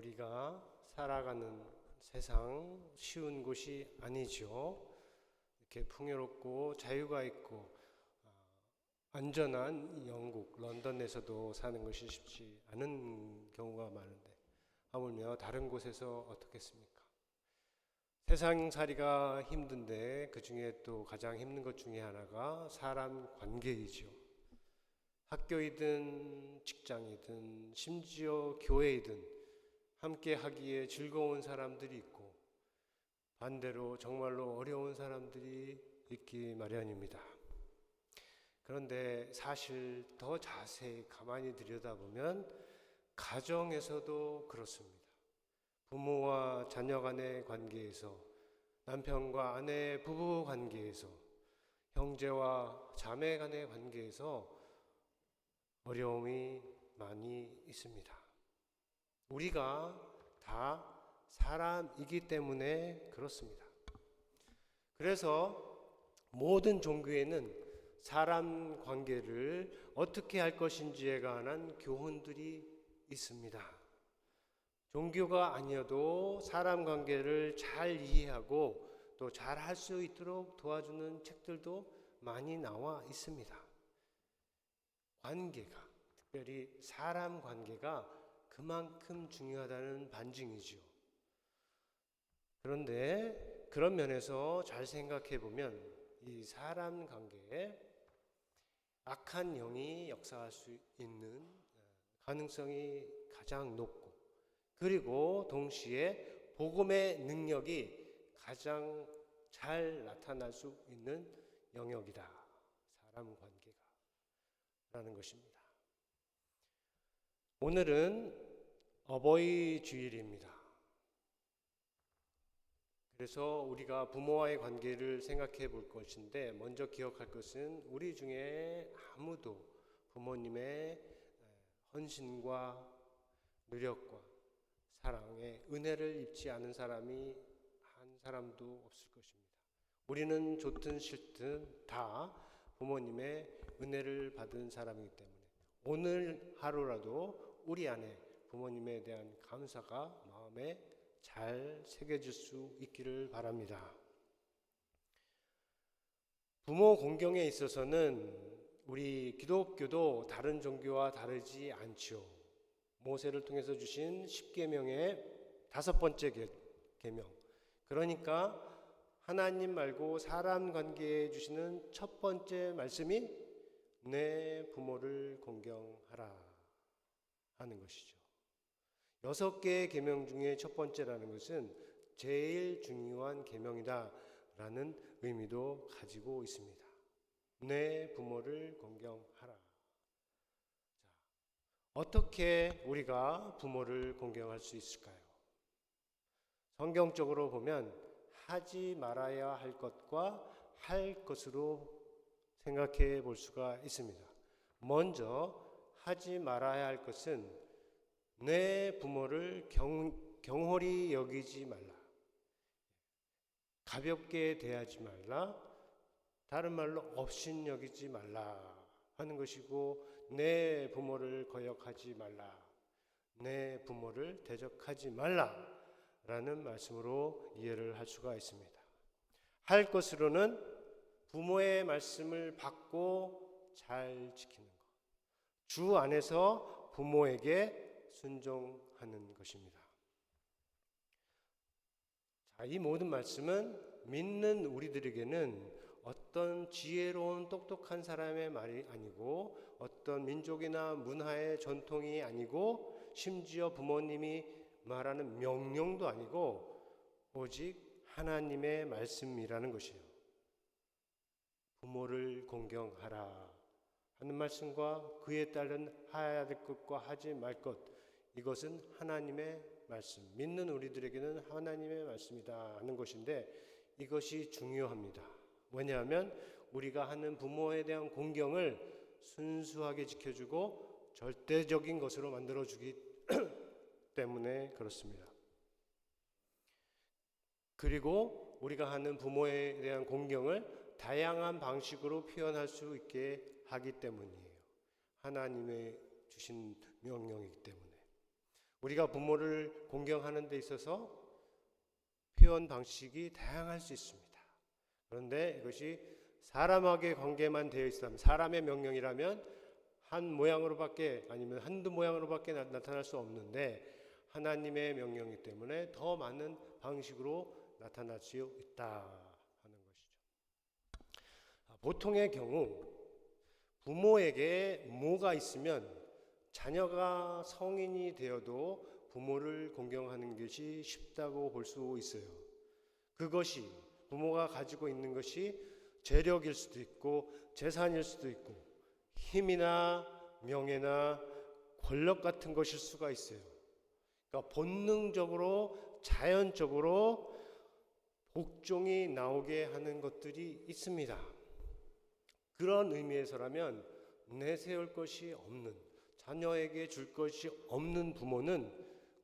우리가 살아가는 세상 쉬운 곳이 아니죠. 이렇게 풍요롭고 자유가 있고 아, 안전한 영국 런던에서도 사는 것이 쉽지 않은 경우가 많은데 하물며 다른 곳에서 어떻겠습니까? 세상살이가 힘든데 그 중에 또 가장 힘든 것 중에 하나가 사람 관계이죠. 학교이든 직장이든 심지어 교회이든 함께 하기에 즐거운 사람들이 있고 반대로 정말로 어려운 사람들이 있기 마련입니다. 그런데 사실 더 자세히 가만히 들여다보면 가정에서도 그렇습니다. 부모와 자녀 간의 관계에서 남편과 아내 부부 관계에서 형제와 자매 간의 관계에서 어려움이 많이 있습니다. 우리가 다 사람이기 때문에 그렇습니다. 그래서 모든 종교에는 사람 관계를 어떻게 할 것인지에 관한 교훈들이 있습니다. 종교가 아니어도 사람 관계를 잘 이해하고 또 잘 할 수 있도록 도와주는 책들도 많이 나와 있습니다. 관계가, 특별히 사람 관계가 그만큼 중요하다는 반증이죠. 그런데 그런 면에서 잘 생각해 보면 이 사람 관계에 악한 영이 역사할 수 있는 가능성이 가장 높고 그리고 동시에 복음의 능력이 가장 잘 나타날 수 있는 영역이다. 사람 관계가 라는 것입니다. 오늘은 어버이 주일입니다. 그래서 우리가 부모와의 관계를 생각해 볼 것인데 먼저 기억할 것은 우리 중에 아무도 부모님의 헌신과 노력과 사랑의 은혜를 입지 않은 사람이 한 사람도 없을 것입니다. 우리는 좋든 싫든 다 부모님의 은혜를 받은 사람이기 때문에 오늘 하루라도 우리 안에 부모님에 대한 감사가 마음에 잘 새겨질 수 있기를 바랍니다. 부모 공경에 있어서는 우리 기독교도 다른 종교와 다르지 않죠. 모세를 통해서 주신 십계명의 다섯 번째 계명. 그러니까 하나님 말고 사람 관계에 주시는 첫 번째 말씀이 내 부모를 공경하라 하는 것이죠. 여섯 개의 계명 중에 첫 번째라는 것은 제일 중요한 계명이다라는 의미도 가지고 있습니다. 내 부모를 공경하라. 자, 어떻게 우리가 부모를 공경할 수 있을까요? 성경적으로 보면 하지 말아야 할 것과 할 것으로 생각해 볼 수가 있습니다. 먼저 하지 말아야 할 것은 내 부모를 경, 경홀히 여기지 말라. 가볍게 대하지 말라. 다른 말로 업신 여기지 말라 하는 것이고 내 부모를 거역하지 말라. 내 부모를 대적하지 말라. 라는 말씀으로 이해를 할 수가 있습니다. 할 것으로는 부모의 말씀을 받고 잘 지키는 것. 주 안에서 부모에게 순종하는 것입니다. 자, 이 모든 말씀은 믿는 우리들에게는 어떤 지혜로운 똑똑한 사람의 말이 아니고 어떤 민족이나 문화의 전통이 아니고 심지어 부모님이 말하는 명령도 아니고 오직 하나님의 말씀이라는 것이에요. 부모를 공경하라 하는 말씀과 그에 따른 하야 될 것과 하지 말 것 이것은 하나님의 말씀 믿는 우리들에게는 하나님의 말씀이다 하는 것인데 이것이 중요합니다. 왜냐하면 우리가 하는 부모에 대한 공경을 순수하게 지켜주고 절대적인 것으로 만들어주기 때문에 그렇습니다. 그리고 우리가 하는 부모에 대한 공경을 다양한 방식으로 표현할 수 있게 하기 때문이에요. 하나님의 주신 명령이기 때문에. 우리가 부모를 공경하는 데 있어서 표현 방식이 다양할 수 있습니다. 그런데 이것이 사람에게 관계만 되어 있다면 사람의 명령이라면 한 모양으로밖에 아니면 한두 모양으로밖에 나, 나타날 수 없는데 하나님의 명령이기 때문에 더 많은 방식으로 나타날 수 있다 하는 것이죠. 아, 보통의 경우 부모에게 뭐가 있으면 자녀가 성인이 되어도 부모를 공경하는 것이 쉽다고 볼 수 있어요. 그것이 부모가 가지고 있는 것이 재력일 수도 있고 재산일 수도 있고 힘이나 명예나 권력 같은 것일 수가 있어요. 그러니까 본능적으로 자연적으로 복종이 나오게 하는 것들이 있습니다. 그런 의미에서라면 내세울 것이 없는 자녀에게 줄 것이 없는 부모는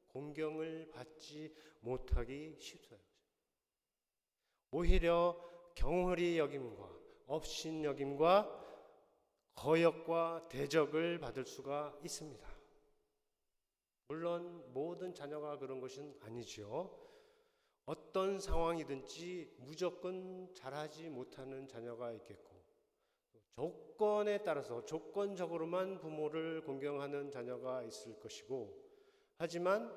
공경을 받지 못하기 쉽어요. 오히려 경홀히 여김과 업신 여김과 거역과 대적을 받을 수가 있습니다. 물론 모든 자녀가 그런 것은 아니지요. 어떤 상황이든지 무조건 잘하지 못하는 자녀가 있겠고 조건에 따라서 조건적으로만 부모를 공경하는 자녀가 있을 것이고 하지만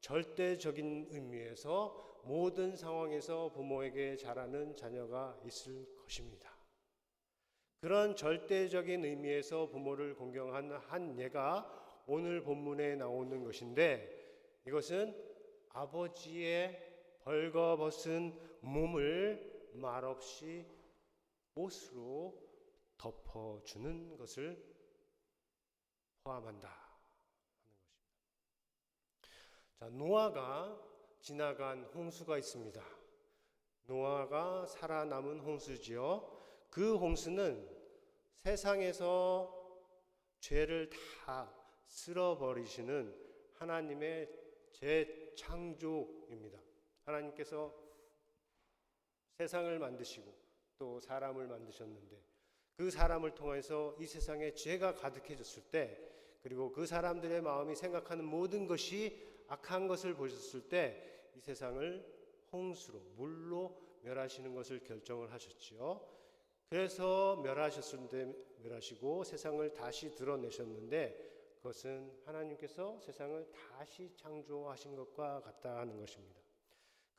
절대적인 의미에서 모든 상황에서 부모에게 잘하는 자녀가 있을 것입니다. 그런 절대적인 의미에서 부모를 공경한 한 예가 오늘 본문에 나오는 것인데 이것은 아버지의 벌거벗은 몸을 말없이 옷으로 덮어주는 것을 포함한다 하는 것입니다. 자, 노아가 지나간 홍수가 있습니다. 노아가 살아남은 홍수지요. 그 홍수는 세상에서 죄를 다 쓸어버리시는 하나님의 재창조입니다. 하나님께서 세상을 만드시고 또 사람을 만드셨는데 그 사람을 통해서 이 세상에 죄가 가득해졌을 때 그리고 그 사람들의 마음이 생각하는 모든 것이 악한 것을 보셨을 때 이 세상을 홍수로 물로 멸하시는 것을 결정을 하셨지요. 그래서 멸하셨을 때 멸하시고 세상을 다시 드러내셨는데 그것은 하나님께서 세상을 다시 창조하신 것과 같다 하는 것입니다.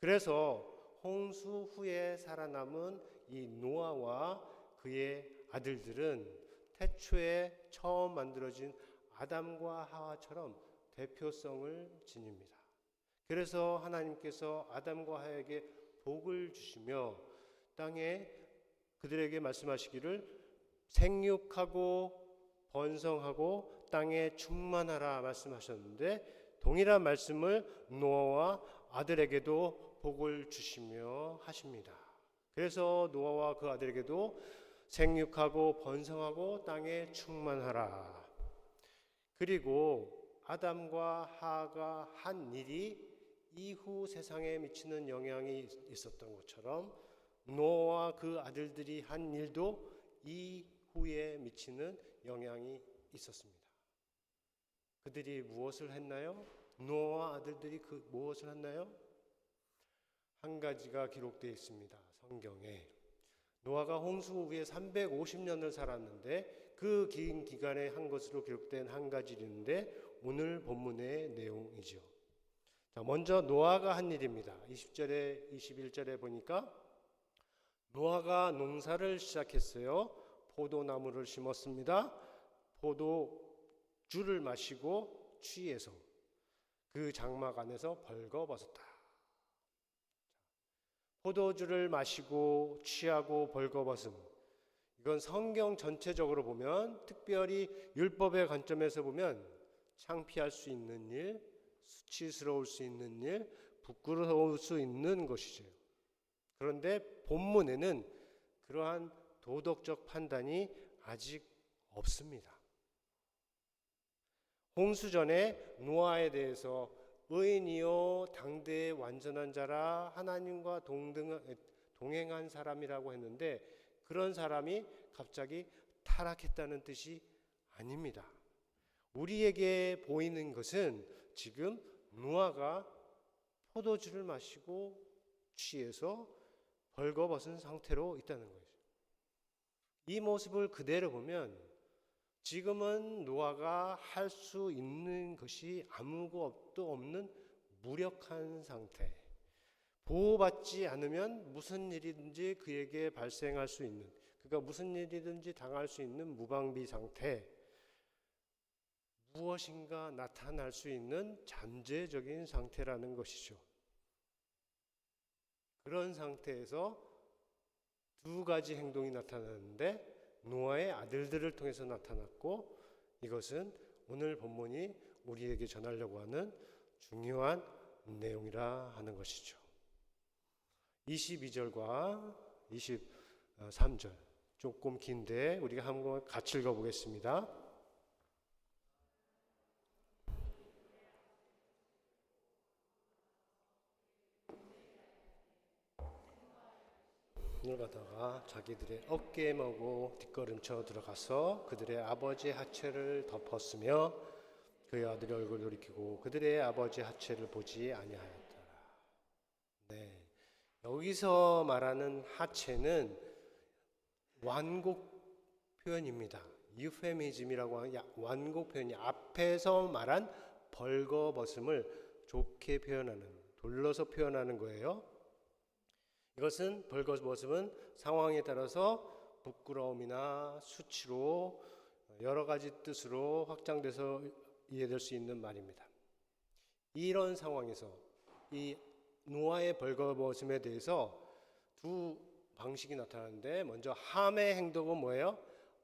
그래서 홍수 후에 살아남은 이 노아와 그의 아들들은 태초에 처음 만들어진 아담과 하와처럼 대표성을 지닙니다. 그래서 하나님께서 아담과 하에게 복을 주시며 땅에 그들에게 말씀하시기를 생육하고 번성하고 땅에 충만하라 말씀하셨는데 동일한 말씀을 노아와 아들에게도 복을 주시며 하십니다. 그래서 노아와 그 아들에게도 생육하고 번성하고 땅에 충만하라. 그리고 아담과 하가 한 일이 이후 세상에 미치는 영향이 있었던 것처럼 노아와 그 아들들이 한 일도 이후에 미치는 영향이 있었습니다. 그들이 무엇을 했나요? 노아와 아들들이 그 무엇을 했나요? 한 가지가 기록되어 있습니다. 성경에 노아가 홍수 후에 350년을 살았는데 그 긴 기간에 한 것으로 기록된 한 가지 일인데 오늘 본문의 내용이죠. 자, 먼저 노아가 한 일입니다. 20절에 21절에 보니까 노아가 농사를 시작했어요. 포도나무를 심었습니다. 포도주를 마시고 취해서 그 장막 안에서 벌거벗었다. 포도주를 마시고 취하고 벌거벗음. 이건 성경 전체적으로 보면 특별히 율법의 관점에서 보면 창피할 수 있는 일, 수치스러울 수 있는 일, 부끄러울 수 있는 것이죠. 그런데 본문에는 그러한 도덕적 판단이 아직 없습니다. 홍수 전에 노아에 대해서 의인이요 당대의 완전한 자라 하나님과 동등 동행한 사람이라고 했는데 그런 사람이 갑자기 타락했다는 뜻이 아닙니다. 우리에게 보이는 것은 지금 노아가 포도주를 마시고 취해서 벌거벗은 상태로 있다는 거예요. 이 모습을 그대로 보면 지금은 노아가 할 수 있는 것이 아무것도 없는 무력한 상태. 보호받지 않으면 무슨 일이든지 그에게 발생할 수 있는, 그가 무슨 일이든지 당할 수 있는 무방비 상태. 무엇인가 나타날 수 있는 잠재적인 상태라는 것이죠. 그런 상태에서 두 가지 행동이 나타나는데 노아의 아들들을 통해서 나타났고 이것은 오늘 본문이 우리에게 전하려고 하는 중요한 내용이라 하는 것이죠. 22절과 23절 조금 긴데 우리가 한번 같이 읽어보겠습니다. 눈을 가다가 자기들의 어깨에 머고 뒷걸음쳐 들어가서 그들의 아버지의 하체를 덮었으며 그의 아들의 얼굴을 돌이키고 그들의 아버지의 하체를 보지 아니하였더라. 네. 여기서 말하는 하체는 완곡 표현입니다. 유페미즘이라고 하는 야- 완곡 표현이 앞에서 말한 벌거벗음을 좋게 표현하는 돌려서 표현하는 거예요. 이것은 벌거벗음은 상황에 따라서 부끄러움이나 수치로 여러 가지 뜻으로 확장돼서 이해될 수 있는 말입니다. 이런 상황에서 이 노아의 벌거벗음에 대해서 두 방식이 나타나는데 먼저 함의 행동은 뭐예요?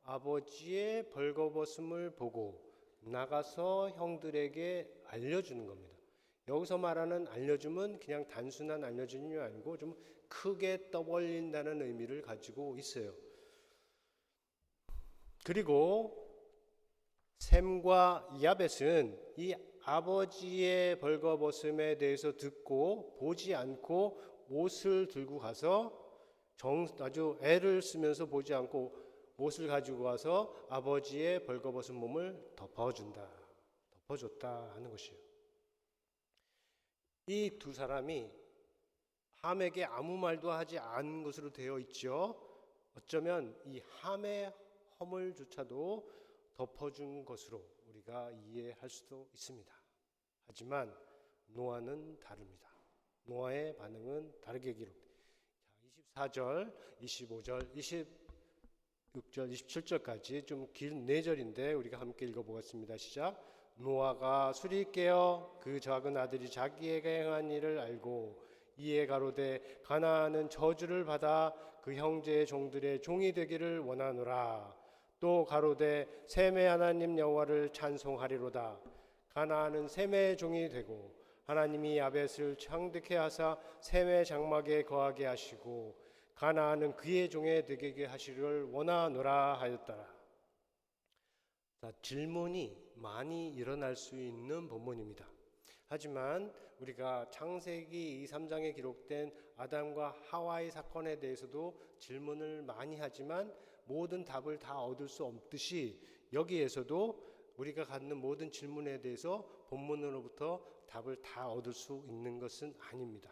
아버지의 벌거벗음을 보고 나가서 형들에게 알려주는 겁니다. 여기서 말하는 알려줌은 그냥 단순한 알려줌이 아니고 좀 크게 떠벌린다는 의미를 가지고 있어요. 그리고 샘과 야벳은 이 아버지의 벌거벗음에 대해서 듣고 보지 않고 옷을 들고 가서 정, 아주 애를 쓰면서 보지 않고 옷을 가지고 와서 아버지의 벌거벗은 몸을 덮어준다. 덮어줬다 하는 것이에요. 이 두 사람이 함에게 아무 말도 하지 않은 것으로 되어 있죠. 어쩌면 이 함의 허물조차도 덮어준 것으로 우리가 이해할 수도 있습니다. 하지만 노아는 다릅니다. 노아의 반응은 다르게 기록. 자, 24절, 25절, 26절, 27절까지 좀긴네 절인데 우리가 함께 읽어보겠습니다. 시작. 노아가 술이 깨어 그 작은 아들이 자기에게 행한 일을 알고 이에 가로되 가나안은 저주를 받아 그 형제의 종들의 종이 되기를 원하노라. 또 가로되 셈의 하나님 여호와를 찬송하리로다. 가나안은 셈의 종이 되고 하나님이 야벳을 창득해 하사 셈의 장막에 거하게 하시고 가나안은 그의 종에 되게 하시를 원하노라 하였더라. 자, 질문이 많이 일어날 수 있는 본문입니다. 하지만 우리가 창세기 2, 3장에 기록된 아담과 하와의 사건에 대해서도 질문을 많이 하지만 모든 답을 다 얻을 수 없듯이 여기에서도 우리가 갖는 모든 질문에 대해서 본문으로부터 답을 다 얻을 수 있는 것은 아닙니다.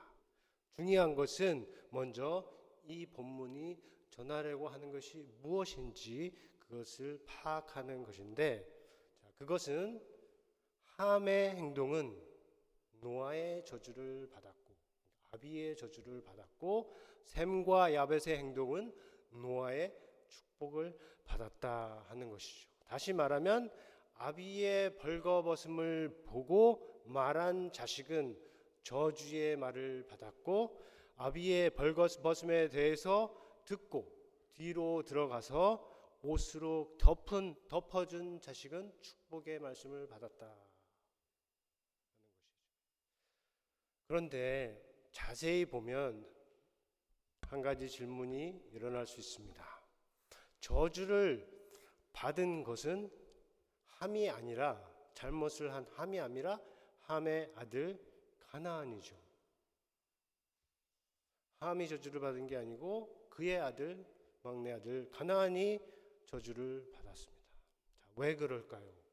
중요한 것은 먼저 이 본문이 전하려고 하는 것이 무엇인지 그것을 파악하는 것인데 자, 그것은 함의 행동은 노아의 저주를 받았고 아비의 저주를 받았고 샘과 야벳의 행동은 노아의 축복을 받았다 하는 것이죠. 다시 말하면 아비의 벌거벗음을 보고 말한 자식은 저주의 말을 받았고 아비의 벌거벗음에 대해서 듣고 뒤로 들어가서 옷으로 덮은 덮어준 자식은 축복의 말씀을 받았다. 그런데 자세히 보면 한 가지 질문이 일어날 수 있습니다. 저주를 받은 것은 함이 아니라 잘못을 한 함이 아니라 함의 아들 가나안이죠. 함이 저주를 받은 게 아니고 그의 아들 막내 아들 가나안이 저주를 받았습니다. 자, 왜 그럴까요?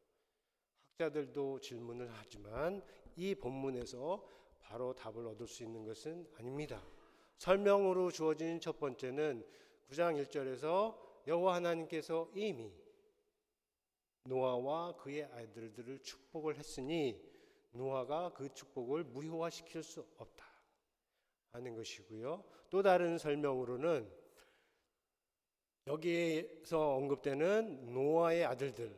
학자들도 질문을 하지만 이 본문에서 바로 답을 얻을 수 있는 것은 아닙니다. 설명으로 주어진 첫 번째는 9장 1절에서 여호와 하나님께서 이미 노아와 그의 아이들들을 축복을 했으니 노아가 그 축복을 무효화시킬 수 없다 하는 것이고요. 또 다른 설명으로는 여기에서 언급되는 노아의 아들들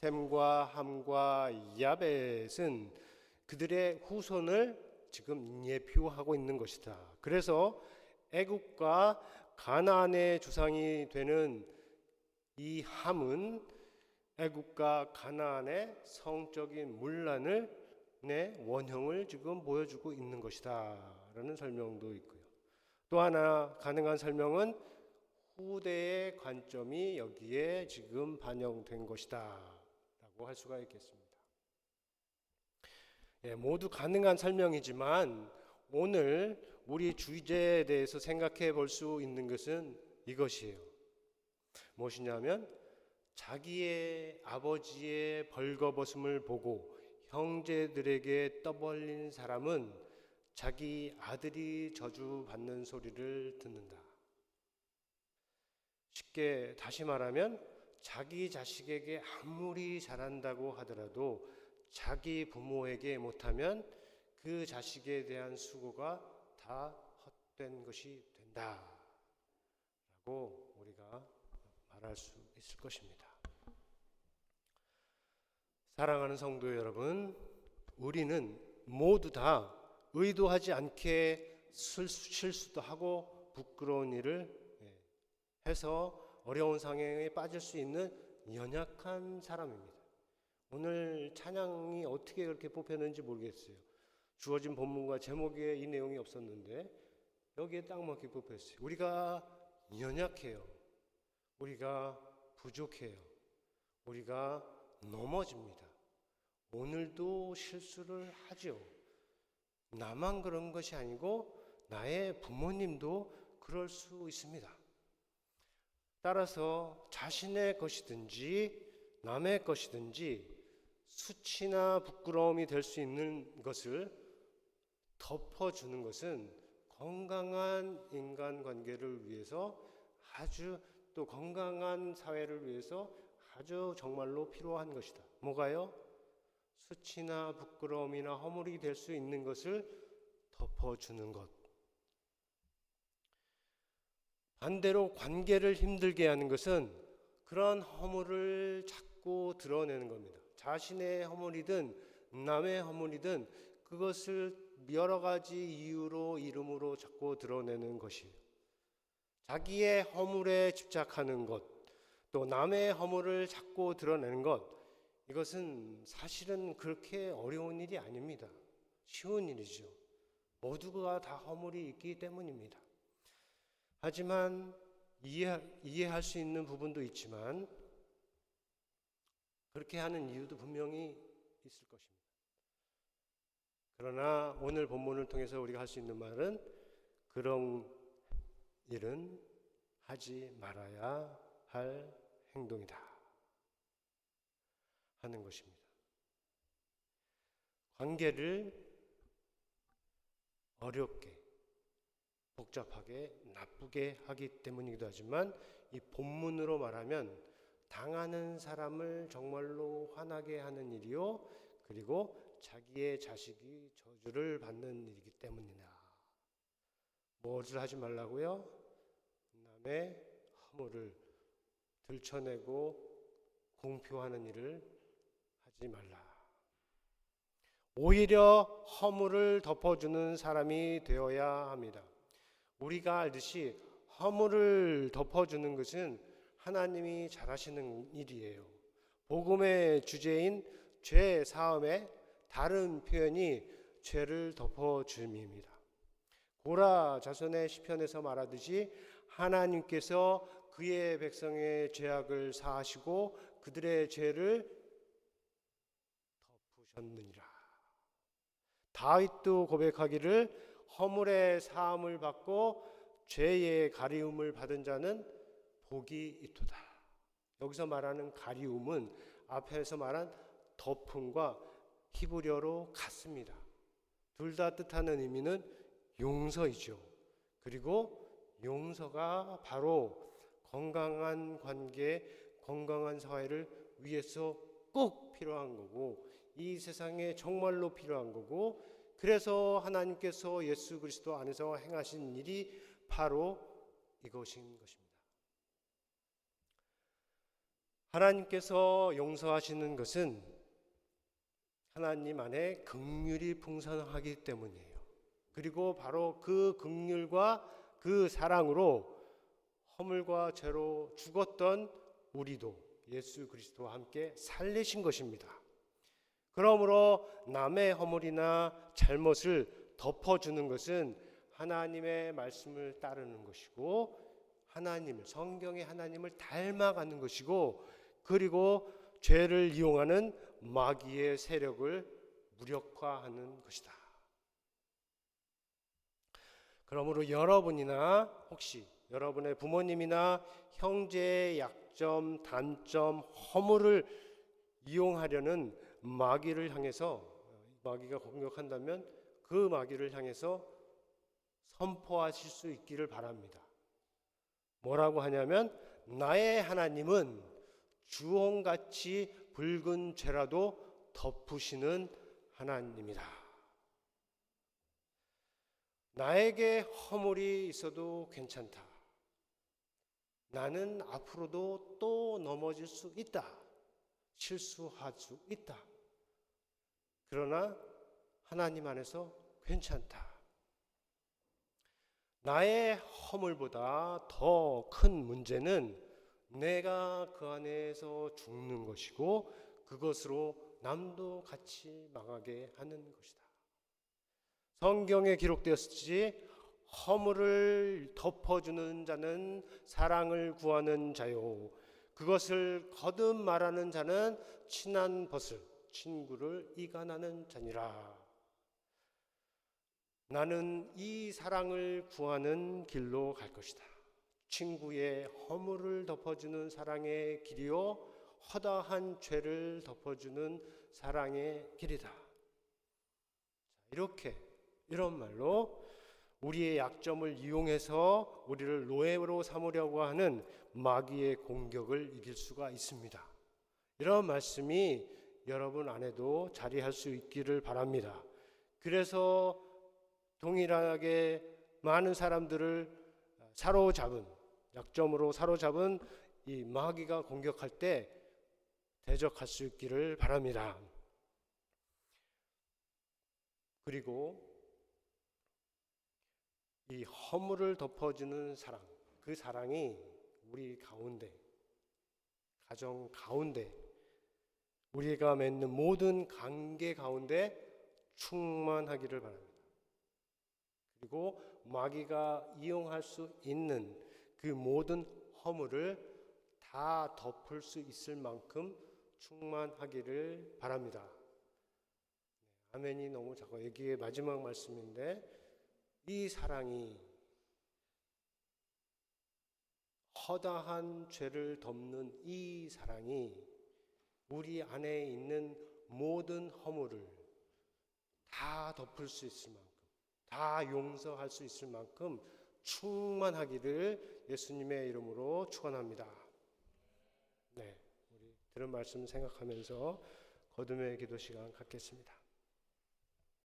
셈과 함과 야벳은 그들의 후손을 지금 예표하고 있는 것이다. 그래서 애국과 가나안의 주상이 되는 이 함은 애국과 가나안의 성적인 문란을 내 원형을 지금 보여주고 있는 것이다라는 설명도 있고요. 또 하나 가능한 설명은 후대의 관점이 여기에 지금 반영된 것이다 라고 할 수가 있겠습니다. 예, 모두 가능한 설명이지만 오늘 우리 주제에 대해서 생각해 볼 수 있는 것은 이것이에요. 무엇이냐면 자기의 아버지의 벌거벗음을 보고 형제들에게 떠벌린 사람은 자기 아들이 저주받는 소리를 듣는다. 쉽게 다시 말하면 자기 자식에게 아무리 잘한다고 하더라도 자기 부모에게 못하면 그 자식에 대한 수고가 다 헛된 것이 된다. 라고 우리가 말할 수 있을 것입니다. 사랑하는 성도 여러분, 우리는 모두 다 의도하지 않게 실수도 하고 부끄러운 일을 예, 해서 어려운 상황에 빠질 수 있는 연약한 사람입니다. 오늘 찬양이 어떻게 그렇게 뽑혔는지 모르겠어요. 주어진 본문과 제목에 이 내용이 없었는데 여기에 딱 맞게 뽑혔어요. 우리가 연약해요. 우리가 부족해요. 우리가 넘어집니다. 오늘도 실수를 하죠. 나만 그런 것이 아니고 나의 부모님도 그럴 수 있습니다. 따라서 자신의 것이든지 남의 것이든지 수치나 부끄러움이 될 수 있는 것을 덮어주는 것은 건강한 인간 관계를 위해서 아주 또 건강한 사회를 위해서 아주 정말로 필요한 것이다. 뭐가요? 수치나 부끄러움이나 허물이 될 수 있는 것을 덮어주는 것. 반대로 관계를 힘들게 하는 것은 그런 허물을 자꾸 드러내는 겁니다. 자신의 허물이든 남의 허물이든 그것을 여러 가지 이유로 이름으로 자꾸 드러내는 것이에요. 자기의 허물에 집착하는 것, 또 남의 허물을 자꾸 드러내는 것, 이것은 사실은 그렇게 어려운 일이 아닙니다. 쉬운 일이죠. 모두가 다 허물이 있기 때문입니다. 하지만 이해, 이해할 수 있는 부분도 있지만 그렇게 하는 이유도 분명히 있을 것입니다. 그러나 오늘 본문을 통해서 우리가 할 수 있는 말은 그런 일은 하지 말아야 할 행동이다. 하는 것입니다. 관계를 어렵게, 복잡하게, 나쁘게 하기 때문이기도 하지만 이 본문으로 말하면 당하는 사람을 정말로 화나게 하는 일이요. 그리고 자기의 자식이 저주를 받는 일이기 때문이다. 무엇을 하지 말라고요? 남의 허물을 들춰내고 공표하는 일을 하지 말라. 오히려 허물을 덮어주는 사람이 되어야 합니다. 우리가 알듯이 허물을 덮어주는 것은 하나님이 잘하시는 일이에요. 복음의 주제인 죄 사함의 다른 표현이 죄를 덮어줌입니다. 고라 자손의 시편에서 말하듯이 하나님께서 그의 백성의 죄악을 사하시고 그들의 죄를 덮으셨느니라. 다윗도 고백하기를 허물의 사함을 받고 죄의 가리움을 받은 자는 복이 있도다. 여기서 말하는 가리움은 앞에서 말한 덮음과 히브리어로 같습니다. 둘 다 뜻하는 의미는 용서이죠. 그리고 용서가 바로 건강한 관계, 건강한 사회를 위해서 꼭 필요한 거고 이 세상에 정말로 필요한 거고 그래서 하나님께서 예수 그리스도 안에서 행하신 일이 바로 이것인 것입니다. 하나님께서 용서하시는 것은 하나님 안에 극률이 풍성하기 때문이에요. 그리고 바로 그 극률과 그 사랑으로 허물과 죄로 죽었던 우리도 예수 그리스도와 함께 살리신 것입니다. 그러므로 남의 허물이나 잘못을 덮어주는 것은 하나님의 말씀을 따르는 것이고 하나님을 성경의 하나님을 닮아가는 것이고 그리고 죄를 이용하는 마귀의 세력을 무력화하는 것이다. 그러므로 여러분이나 혹시 여러분의 부모님이나 형제의 약점, 단점, 허물을 이용하려는 마귀를 향해서 마귀가 공격한다면 그 마귀를 향해서 선포하실 수 있기를 바랍니다. 뭐라고 하냐면 나의 하나님은 주홍같이 붉은 죄라도 덮으시는 하나님이다. 나에게 허물이 있어도 괜찮다. 나는 앞으로도 또 넘어질 수 있다. 실수할 수 있다. 그러나 하나님 안에서 괜찮다. 나의 허물보다 더 큰 문제는 내가 그 안에서 죽는 것이고 그것으로 남도 같이 망하게 하는 것이다. 성경에 기록되었듯이 허물을 덮어주는 자는 사랑을 구하는 자요. 그것을 거듭 말하는 자는 친한 벗을 친구를 이간하는 자니라. 나는 이 사랑을 구하는 길로 갈 것이다. 친구의 허물을 덮어주는 사랑의 길이요, 허다한 죄를 덮어주는 사랑의 길이다. 이렇게 이런 말로 우리의 약점을 이용해서 우리를 노예로 삼으려고 하는 마귀의 공격을 이길 수가 있습니다. 이런 말씀이 여러분 안에도 자리할 수 있기를 바랍니다. 그래서 동일하게 많은 사람들을 사로잡은 약점으로 사로잡은 이 마귀가 공격할 때 대적할 수 있기를 바랍니다. 그리고 이 허물을 덮어주는 사랑, 그 사랑이 우리 가운데, 가정 가운데, 우리가 맺는 모든 관계 가운데 충만하기를 바랍니다. 그리고 마귀가 이용할 수 있는 그 모든 허물을 다 덮을 수 있을 만큼 충만하기를 바랍니다. 네, 아멘이 너무 작아. 여기에 마지막 말씀인데 이 사랑이 허다한 죄를 덮는 이 사랑이 우리 안에 있는 모든 허물을 다 덮을 수 있을 만큼, 다 용서할 수 있을 만큼 충만하기를 예수님의 이름으로 축원합니다. 네, 우리 들은 말씀 생각하면서 거듭의 기도 시간 갖겠습니다.